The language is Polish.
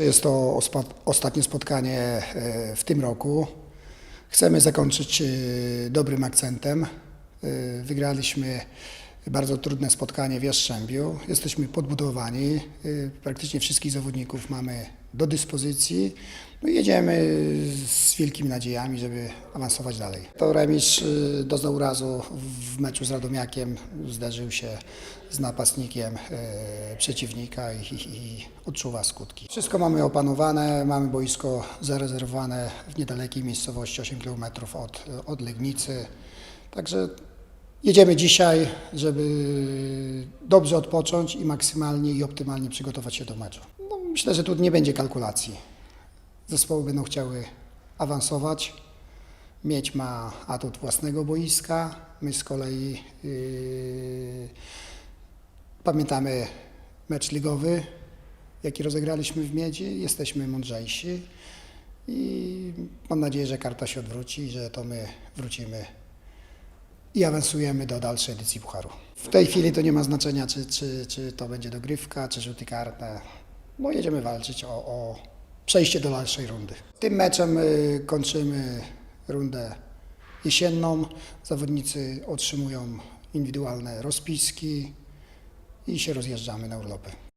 Jest to ostatnie spotkanie e, w tym roku. Chcemy zakończyć e, dobrym akcentem. E, Wygraliśmy bardzo trudne spotkanie w Jastrzębiu. Jesteśmy podbudowani. E, Praktycznie wszystkich zawodników mamy do dyspozycji. No jedziemy z wielkimi nadziejami, żeby awansować dalej. To remis e, doznał urazu w meczu z Radomiakiem. Zderzył się z napastnikiem e, przeciwnika i, i, i odczuwa skutki. Wszystko mamy opanowane, mamy boisko zarezerwowane w niedalekiej miejscowości 8 km od, od Legnicy. Także jedziemy dzisiaj, żeby dobrze odpocząć i maksymalnie i optymalnie przygotować się do meczu. No, myślę, że tu nie będzie kalkulacji. Zespoły będą chciały awansować. Mieć ma atut własnego boiska. My z kolei yy, pamiętamy mecz ligowy, jaki rozegraliśmy w Miedzi. Jesteśmy mądrzejsi i mam nadzieję, że karta się odwróci i że to my wrócimy i awansujemy do dalszej edycji Pucharu. W tej chwili to nie ma znaczenia, czy, czy, czy to będzie dogrywka, czy rzuty karne. No jedziemy walczyć o, o przejście do dalszej rundy. Tym meczem y, kończymy rundę jesienną. Zawodnicy otrzymują indywidualne rozpiski i się rozjeżdżamy na urlopy.